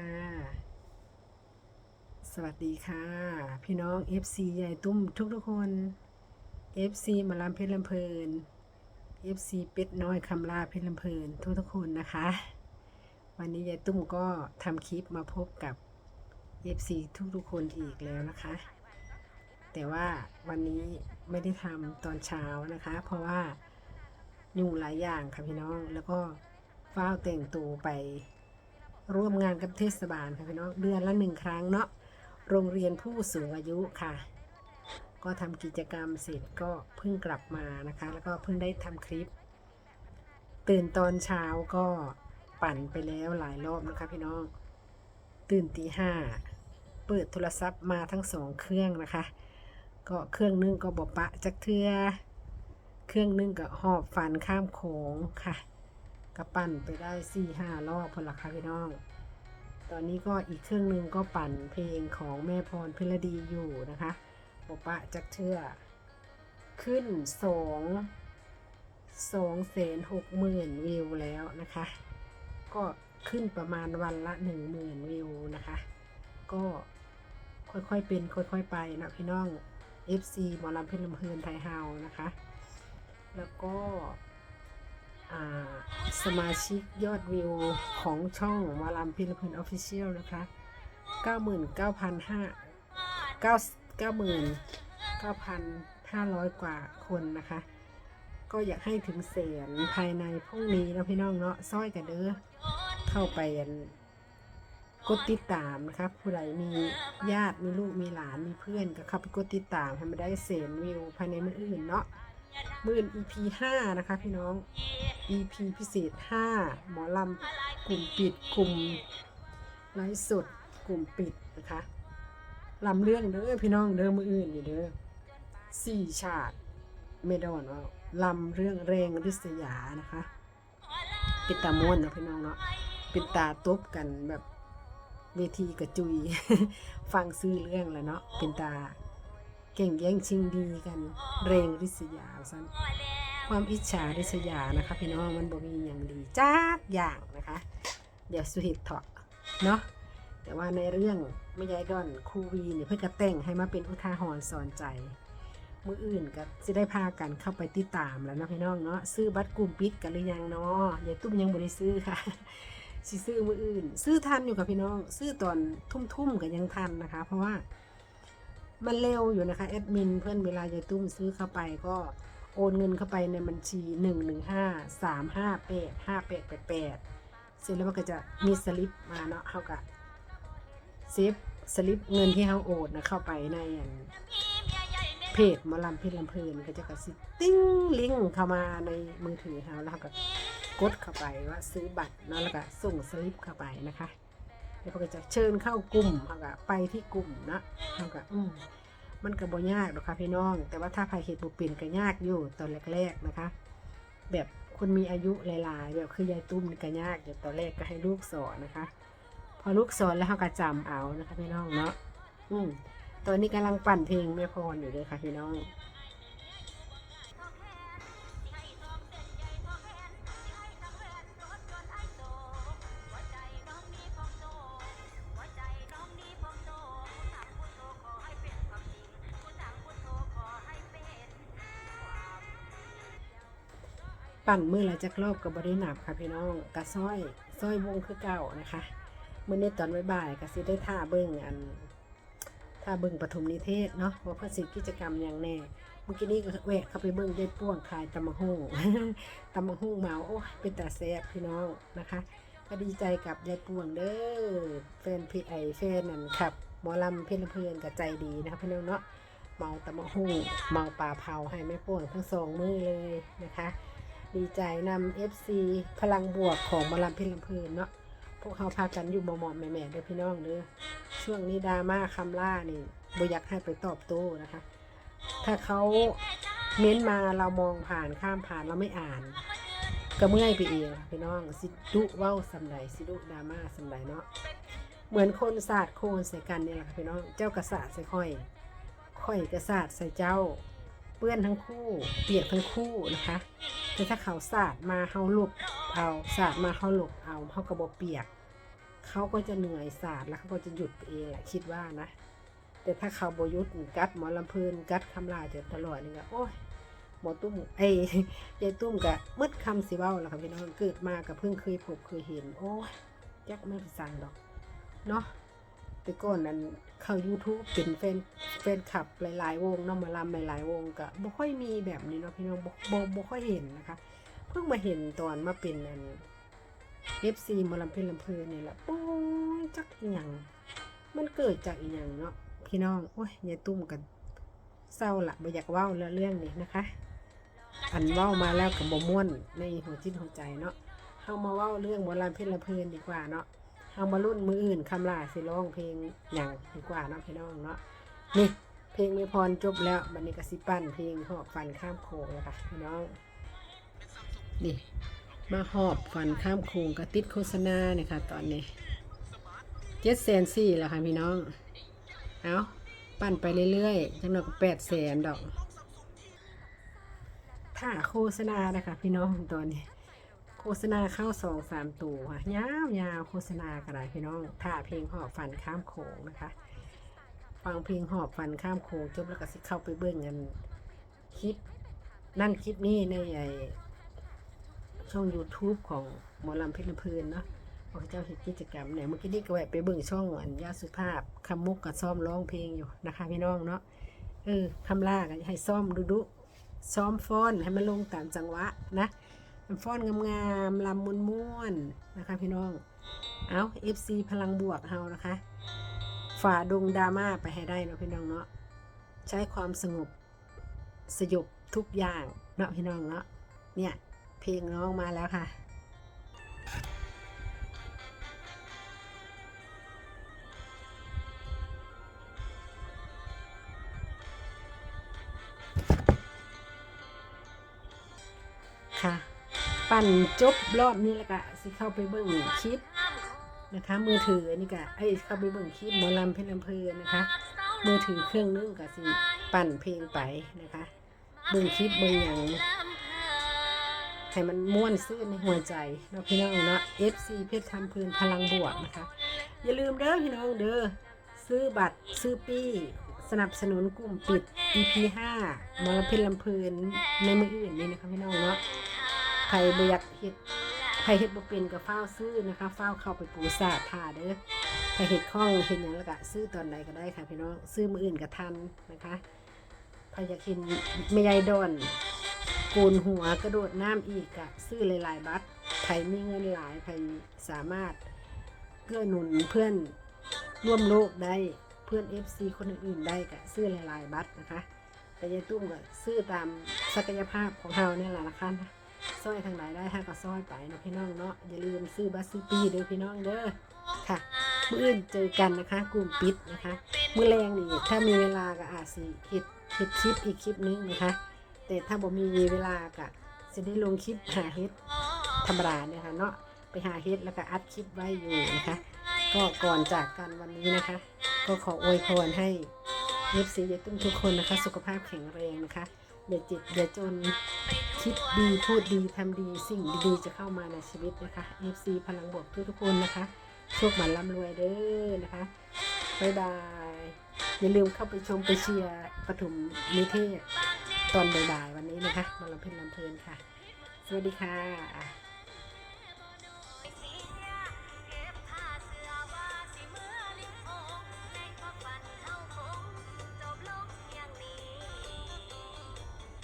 ค่ะ สวัสดีค่ะ พี่น้อง FC ใหญ่ตุ้มทุกทุกคน FC มาลำเพชรลำเพลิน FC เป็ดน้อยคำลาเพชรลำเพลินทุกทุกคนนะคะ วันนี้ยายตุ้มก็ทำคลิปมาพบกับ FC ทุกทุกคนอีกแล้วนะคะ แต่ว่าวันนี้ไม่ได้ทำตอนเช้านะคะ เพราะว่ายุ่งหลายอย่างค่ะพี่น้องแล้วก็เฝ้าแต่งตัวไป ร่วมงานกับเทศบาลค่ะพี่น้องเดือนละหนึ่งครั้งเนาะโรงเรียนผู้สูงอายุค่ะ ก็ทำกิจกรรมเสร็จก็เพิ่งกลับมานะคะ แล้วก็เพิ่งได้ทำคลิป ตื่นตอนเช้าก็ปั่นไปแล้วหลายรอบนะคะพี่น้อง ตื่นตีห้าเปิดโทรศัพท์มาทั้งสองเครื่องนะคะ ก็เครื่องนึงก็บอปะจักเทือเครื่องนึงก็หอบฟันข้ามโขงค่ะ กระปั่นไปได้สี่ห้ารอบพอละค่ะพี่น้อง ตอนนี้ก็อีกเครื่องหนึ่งก็ปั่นเพลงของแม่พรพิรดีอยู่นะคะปปะจักเทือขึ้นสองสองแสนหกหมื่นวิวแล้วนะคะ ก็ขึ้นประมาณวันละหนึ่งหมื่นวิวนะคะ ก็ค่อยๆเป็นค่อยๆไปนะพี่น้อง FC หมอลำเพชรลำเพลินไทยเฮานะคะ แล้วก็ สมาชิกยอดวิวของช่องหมอลำเพชรลพินออฟฟิเชียลนะคะ99,500 กว่าคนนะคะ ก็อยากให้ถึงแสนภายในพรุ่งนี้นะพี่น้องเนาะซ้อยกันเด้อเข้าไปกดติดตามนะคะผู้ใดมีญาติมีลูกมีหลานมีเพื่อนก็เข้าไปกดติดตามให้มันได้แสนวิวภายในมื้ออื่นเนาะ มื่น EP 5 นะคะพี่น้อง EP พิเศษ 5 หมอลำกลุ่มปิดกลุ่มไลฟ์สดกลุ่มปิดนะคะลำเรื่องเด้อพี่น้องเด้อมืออื่นอยู่เด้อสี่ฉากไม่ดอนว่าลำเรื่องแรงริษยานะคะป็นตาม้วนนะพี่น้องเนาะป็นตาตบกันแบบเวทีกระจุย ฟังซื้อเรื่องแล้วเนาะเป็นตา เก่งแย่งชิงดีกันเรงริษยาสั้นความอิจฉาริษยานะคะพี่น้องมันบ่มีอย่างดีจักอย่างนะคะ เดี๋ยวสุหิตเถาะเนาะแต่ว่าในเรื่องไม่ยายดอนครูวีเนี่ยเพื่อกระแต่งให้มาเป็นอุทาหรณ์สอนใจ มืออื่นก็จะได้พากันเข้าไปติดตามแล้วเนาะพี่น้องเนาะซื้อบัตรกลุ่มปิดกันหรือยังเนาะยายตุ้มยังบ่ได้ซื้อค่ะสิซื้อมืออื่น ซื้อทันอยู่ค่ะพี่น้อง ซื้อตอนทุ่มๆกันยังทันนะคะ เพราะว่า มันเร็วอยู่นะคะแอดมินเพื่อนเวลายายตุ้มซื้อเข้าไปก็โอนเงินเข้าไปในบัญชีหนึ่งหนึ่งห้าสามห้าแปดห้าแปดแปดแปดเสร็จแล้วมันก็จะมีสลิปมาเนาะเขากะเซฟสลิปเงินที่เขาโอนนะเข้าไปในเพจมาลำเพจลำเพลินก็จะกระสิติ้งลิงก์เข้ามาในมือถือเขาแล้วก็กดเข้าไปว่าซื้อบัตรเนาะแล้วก็ส่งสลิปเข้าไปนะคะ แล้วเขาก็จะเชิญเข้ากลุ่มเขาก็ไปที่กลุ่มเนาะเขาก็อืมมันก็บ่ยากหรอกค่ะพี่น้อง แต่ว่าถ้าใครเห็ดบุเป็นก็ยากอยู่ตอนแรกๆนะคะ แบบคนมีอายุหลายๆ แบบคือยายตุ้มนี่ก็ยากอยู่ตอนแรกก็ให้ลูกสอนนะคะ พอลูกสอนแล้วเขาก็จำเอานะคะพี่น้องเนาะอืมตอนนี้กำลังปั่นเพลงแม่พรอยู่เลยค่ะพี่น้อง ปั่นมือละจักรอบกับบริหนับค่ะพี่น้องกระซ้อยซ้อยวงคือเก่านะคะมื่อนี้ตอนบ่ายๆก็สิได้ท่าเบิ้งอันท่าเบิ้งปฐมนิเทศเนาะว่าเพื่อสิกิจกรรมอย่างแน่เมื่อกี้นี้ก็แวะเข้าไปเบิ้งยายป้วงขายตำมะฮุ่งตำมะฮุ่งเมาโอ้เป็นตาแซ่บพี่น้องนะคะก็ดีใจกับยายป้วงเด้อแฟนพี่ไอแฟนนั่นครับหมอลำเพื่อนเพื่อนกับใจดีนะคะพี่น้องเนาะเมาตำมะฮุ่งเมาปลาเผาให้แม่ป้วงทั้งสองมือเลยนะคะ ดีใจนำ FC พลังบวกของมอลำเพลินลำเพลินเนาะพวกเขาพากันอยู่หมอมๆแม่เด้อพี่น้องเด้อช่วงนี้ดราม่าคำล่านี่บ่อยากให้ไปตอบโต้นะคะ ถ้าเขาเม้นมาเรามองผ่านข้ามผ่านเราไม่อ่านก็เมื่อยไปเองพี่น้องสิดุเว้าสำใดสิดุดราม่าสำใดเนาะเหมือนคนศาสาดโคนใส่กันเนี่ยแหละค่ะพี่น้องเจ้ากระสาใส่ค่อยค่อยกระสาใส่เจ้า เปื้อนทั้งคู่เปียกทั้งคู่นะคะแต่ถ้าเขาสาดมาเฮาหลบเอาสาดมาเฮาหลบเอาเฮากระบอกเปียกเขาก็จะเหนื่อยสาดแล้วเขาก็จะหยุดเองแหละคิดว่านะ แต่ถ้าเขาบยุดกัดหมอลำเพลินกัดคำลาจนตลอดนี่ก็โอ้ยหมอตุ้มไอ้ยยายตุ้มกะมืดคำสิเว้าแล้วค่ะพี่น้องเกิดมากับเพิ่งเคยพบเคยเห็น โอ้ยยักไม่ไปสั่งดอกเนาะ แต่ก่อนนั้นเข้า YouTube เป็นแฟนแฟนคลับหลาย ๆ วงเนาะหมาลำหลาย ๆ วงก็บ่ค่อยมีแบบนี้เนาะพี่น้องบ่บ่บ่ค่อยเห็นนะคะ เพิ่งมาเห็นตอนมาเป็นอัน FC หมาลำเพลินลำเพลินนี่แหละโอ้ยจักอีหยังมันเกิดจากอีหยังเนาะพี่น้องโอ้ยยายตุ้มกันเศร้าละบ่อยากเว้าแล้วเรื่องนี้นะคะ อันเว้ามาแล้วกับบ่ม่วนในหัวจิตหัวใจเนาะเฮามาเว้าเรื่องหมอลำเพลินลำเพลินดีกว่าเนาะ เอามารุ่นมืออื่นคำลาสิร้องเพลงอย่างดีกว่าเนาะพี่น้องเนาะนี่เพลงไม่พรจบแล้วบันนี้กสิปั้นเพลงหอบฟันข้ามโขงแล้วค่ะพี่น้องนี่มาหอบฟันข้ามโขงกระติดโฆษณาเนี่ยค่ะ ตอนนี้เจ็ดแสนสี่แล้วค่ะพี่น้องเอาปั้นไปเรื่อยๆจังหน่อยก็แปดแสนดอกถ้าโฆษณานะคะพี่น้องตอนนี้ โฆษณาเข้าสองสามตัวยาวยาวโฆษณากระไรพี่น้องถ้าเพลงหอบฟันข้ามโขงนะคะ ฟังเพลงหอบฟันข้ามโขงจบแล้วก็สิเข้าไปเบิ่งกันคลิป นั่นคลิปนี้ในไอช่อง YouTube ของหมอลำเพชรลำเพลินเนาะพระเจ้าเห็นกิจกรรมเนี่ยเมื่อกี้นี่ก็แวะไปเบิ่งช่องอันยาสุภาพคำมุกกับซ้อมร้องเพลงอยู่นะคะพี่น้องเนาะเออคำลากให้ซ้อมดูดูซ้อมฟ้อนให้มันลงตามจังหวะนะ ฟ้อนงามๆลำมวนม่วนๆนะคะ พี่น้อง เอา FC พลังบวกเฮานะคะ ฝ่าดงดราม่าไปให้ได้เนาะพี่น้องเนาะ ใช้ความสงบสยบทุกอย่างเนาะพี่น้องเนาะ เนี่ย เพลงน้องมาแล้วค่ะค่ะ ปั่นจบรอบนี้แล้วก็สิเข้าไปเบิ่งคลิปนะคะ มือถืออันนี้ก็ไอ้เข้าไปเบิ่งคลิปหมอลำเพชรลำเพลินนะคะ มือถือเครื่องนึงก็สิปั่นเพลงไปนะคะ เบิ่งคลิปเบิ่งอย่างให้มันม่วนซื่นในหัวใจเนาะพี่น้องเนาะ FC เพชรทำเพลินพลังบวกนะคะ อย่าลืมเด้อพี่น้องเด้อซื้อบัตรซื้อปี้ สนับสนุนกลุ่มปิด EP 5มอลำเพชรลำเพลินในมืออื่นนี่นะคะพี่น้องเนาะ ใครบ่อยากเฮ็ดใครเฮ็ดบ่เป็นก็ฟ้าวซื้อนะคะฟ้าวเข้าไปปูสาดท่าเด้อใครเฮ็ดคล่องเฮ็ดหยังแล้วก็ซื้อตอนใดก็ได้ค่ะพี่น้องซื้อมื้ออื่นก็ทันนะคะใครอยากเห็นแม่ยายดอนโกนหัวกระโดดน้ำอีกก็ซื้อหลายๆบัตรใครมีเงินหลายใครสามารถเกื้อหนุนเพื่อนร่วมโลกได้เพื่อน FC คนอื่นๆได้ก็ซื้อหลายๆบัตรนะคะ แต่ยายตุ้มก็ซื้อตามศักยภาพของเราเนี่ยแหละนะคะ ซอยทางไหนได้ฮะก็ซอยไปเนาะพี่น้องเนาะอย่าลืมซื้อบัสซื้อปีเด้อพี่น้องเด้อค่ะมื้ออื่นเจอกันนะคะ กลุ่มปิดนะคะมื้อแรงนี่ถ้ามีเวลาก็อาจสิเฮ็ดเฮ็ดคลิปอีกคลิปนึงนะคะ แต่ถ้าบ่มีเวลาก็จะได้ลงคลิปหาเฮ็ดธรรมดาเนี่ยค่ะเนาะไปหาเฮ็ดแล้วก็อัดคลิปไว้อยู่นะคะ ก็ก่อนจากกันวันนี้นะคะ ก็ขออวยพรให้เอฟซียายตุ้มทุกคนนะคะ สุขภาพแข็งแรงนะคะอย่าเจ็บอย่าจน คิดดีพูดดีทำดีสิ่งดีๆจะเข้ามาในชีวิตนะคะ fc พลังบวกทุกๆคนนะคะโชคหมันร่ำรวยเด้อนะคะบ๊ายบายอย่าลืมเข้าไปชมไปเชียร์ปฐมนิเทศตอนบ่ายๆวันนี้นะคะมาลำเพลินลำเพลินค่ะ สวัสดีค่ะ